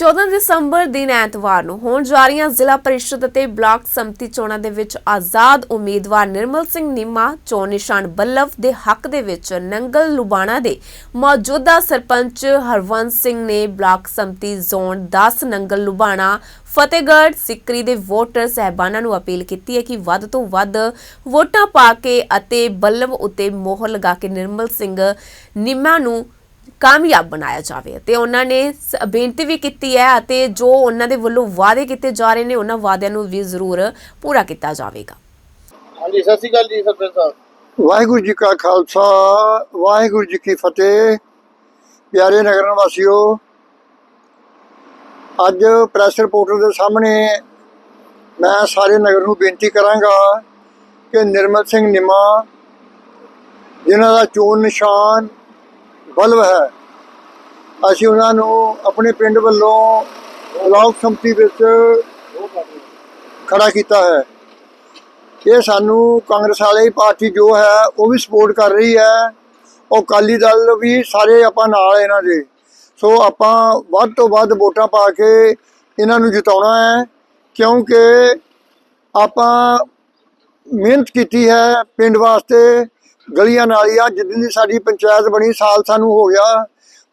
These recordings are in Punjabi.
14 ਦਸੰਬਰ ਦਿਨ ਐਤਵਾਰ ਨੂੰ ਹੋਣ ਜਾ ਰਹੀਆਂ ਜ਼ਿਲ੍ਹਾ ਪਰਿਸ਼ਦ ਅਤੇ ਬਲਾਕ ਸੰਮਤੀ ਚੋਣਾਂ ਦੇ ਵਿੱਚ ਆਜ਼ਾਦ ਉਮੀਦਵਾਰ ਨਿਰਮਲ ਸਿੰਘ ਨਿੰਮਾ, ਚੋਣ ਨਿਸ਼ਾਨ ਬੱਲਵ ਦੇ ਹੱਕ ਦੇ ਵਿੱਚ ਨੰਗਲ, ਲੁਬਾਣਾ ਦੇ ਮੌਜੂਦਾ ਸਰਪੰਚ ਹਰਵੰਸ ਸਿੰਘ ਨੇ ਬਲਾਕ ਸੰਮਤੀ ਜ਼ੋਨ 10 ਨੰਗਲ, ਲੁਬਾਣਾ, ਫਤਿਹਗੜ੍ਹ ਸਿੱਕਰੀ ਦੇ ਵੋਟਰ ਸਹਿਬਾਨਾਂ ਨੂੰ ਅਪੀਲ ਕੀਤੀ ਹੈ ਕਿ ਵੱਧ ਤੋਂ ਵੱਧ ਵੋਟਾਂ ਪਾ ਕੇ ਅਤੇ ਬੱਲਵ ਉੱਤੇ ਮੋਹਰ ਲਗਾ ਕੇ ਨਿਰਮਲ ਸਿੰਘ ਨਿੰਮਾ ਨੂੰ ਕਾਮਯਾਬ ਬਣਾਇਆ ਜਾਵੇ ਤੇ ਉਹਨਾਂ ਨੇ ਬੇਨਤੀ ਵੀ ਕੀਤੀ ਹੈ ਅਤੇ ਜੋ ਉਹਨਾਂ ਦੇ ਵੱਲੋਂ ਵਾਅਦੇ ਕੀਤੇ ਜਾ ਰਹੇ ਨੇ ਉਹਨਾਂ ਵਾਅਦਿਆਂ ਨੂੰ ਵੀ ਜ਼ਰੂਰ ਪੂਰਾ ਕੀਤਾ ਜਾਵੇਗਾ। ਹਾਂਜੀ ਸਤਿ ਸ਼੍ਰੀ ਅਕਾਲ ਜੀ ਸਰਪੰਚ ਸਾਹਿਬ। ਵਾਹਿਗੁਰੂ ਜੀ ਕਾ ਖਾਲਸਾ ਵਾਹਿਗੁਰੂ ਜੀ ਕੀ ਫਤਿਹ। ਪਿਆਰੇ ਨਗਰ ਵਾਸੀਓ ਅੱਜ ਪ੍ਰੈਸ ਰਿਪੋਰਟਰ ਦੇ ਸਾਹਮਣੇ ਮੈਂ ਸਾਰੇ ਨਗਰ ਨੂੰ ਬੇਨਤੀ ਕਰਾਂਗਾ ਕਿ ਨਿਰਮਲ ਸਿੰਘ ਨਿਮਾ ਜਿਨ੍ਹਾਂ ਦਾ ਚੋਣ ਨਿਸ਼ਾਨ ਬਲਵ ਹੈ। ਅਸੀਂ ਉਹਨਾਂ ਨੂੰ ਆਪਣੇ ਪਿੰਡ ਵੱਲੋਂ ਬਲਾਕ ਸੰਮਤੀ ਵਿੱਚ ਖੜਾ ਕੀਤਾ ਹੈ। ਇਹ ਸਾਨੂੰ ਕਾਂਗਰਸ ਵਾਲੀ ਪਾਰਟੀ ਜੋ ਹੈ, ਉਹ ਵੀ ਸਪੋਰਟ ਕਰ ਰਹੀ ਹੈ। ਉਹ ਕਾਲੀ ਦਲ ਵੀ ਸਾਰੇ ਆਪਾਂ ਨਾਲ ਇਹਨਾਂ ਦੇ। ਸੋ ਆਪਾਂ ਵੱਧ ਤੋਂ ਵੱਧ ਵੋਟਾਂ ਪਾ ਕੇ ਇਹਨਾਂ ਨੂੰ ਜਿਤਾਉਣਾ ਹੈ, ਕਿਉਂਕਿ ਆਪਾਂ ਮਿਹਨਤ ਕੀਤੀ ਹੈ ਪਿੰਡ ਵਾਸਤੇ। ਗਲੀਆਂ ਨਾਲੀਆਂ ਜਿੱਦਣ ਦੀ ਸਾਡੀ ਪੰਚਾਇਤ ਬਣੀ, ਸਾਲ ਸਾਨੂੰ ਹੋ ਗਿਆ।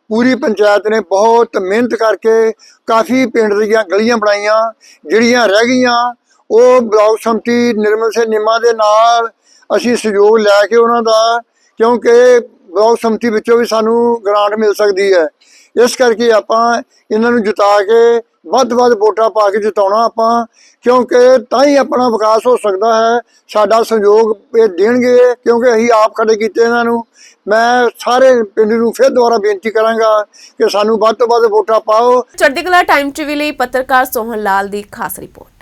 ਪੂਰੀ ਪੰਚਾਇਤ ਨੇ ਬਹੁਤ ਮਿਹਨਤ ਕਰਕੇ ਕਾਫੀ ਪਿੰਡ ਦੀਆਂ ਗਲੀਆਂ ਬਣਾਈਆਂ, ਜਿਹੜੀਆਂ ਰਹਿ ਗਈਆਂ। ਉਹ ਬਲਾਕ ਸੰਮਤੀ ਨਿਰਮਲ ਸਿੰਘ ਨਿੰਮਾ ਦੇ ਨਾਲ ਅਸੀਂ ਸਹਿਯੋਗ ਲੈ ਕੇ ਉਹਨਾਂ ਦਾ ਕਿਉਂਕਿ ਬਲਾਕ ਸਮਿਤੀ ਵਿੱਚੋਂ ਵੀ ਸਾਨੂੰ ਗ੍ਰਾਂਟ ਮਿਲ ਸਕਦੀ ਹੈ। ਇਸ ਕਰਕੇ ਆਪਾਂ ਇਹਨਾਂ ਨੂੰ ਜਿਤਾ ਕੇ ਵੱਧ ਵੱਧ ਵੋਟਾਂ ਪਾ ਕੇ ਜਿਤਾਉਣਾ ਆਪਾਂ, ਕਿਉਂਕਿ ਤਾਂ ਹੀ ਆਪਣਾ ਵਿਕਾਸ ਹੋ ਸਕਦਾ ਹੈ, ਸਾਡਾ ਸਹਿਯੋਗ ਇਹ ਦੇਣਗੇ, ਕਿਉਂਕਿ ਅਸੀਂ ਆਪ ਖੜੇ ਕੀਤੇ ਇਹਨਾਂ ਨੂੰ। ਮੈਂ ਸਾਰੇ ਪਿੰਡ ਨੂੰ ਫਿਰ ਦੁਬਾਰਾ ਬੇਨਤੀ ਕਰਾਂਗਾ ਕਿ ਸਾਨੂੰ ਵੱਧ ਤੋਂ ਵੱਧ ਵੋਟਾਂ ਪਾਓ। ਚੜ੍ਹਦੀ ਕਲਾ ਟਾਈਮ ਟੀਵੀ ਲਈ ਪੱਤਰਕਾਰ ਸੋਹਨ ਲਾਲ ਦੀ ਖਾਸ ਰਿਪੋਰਟ।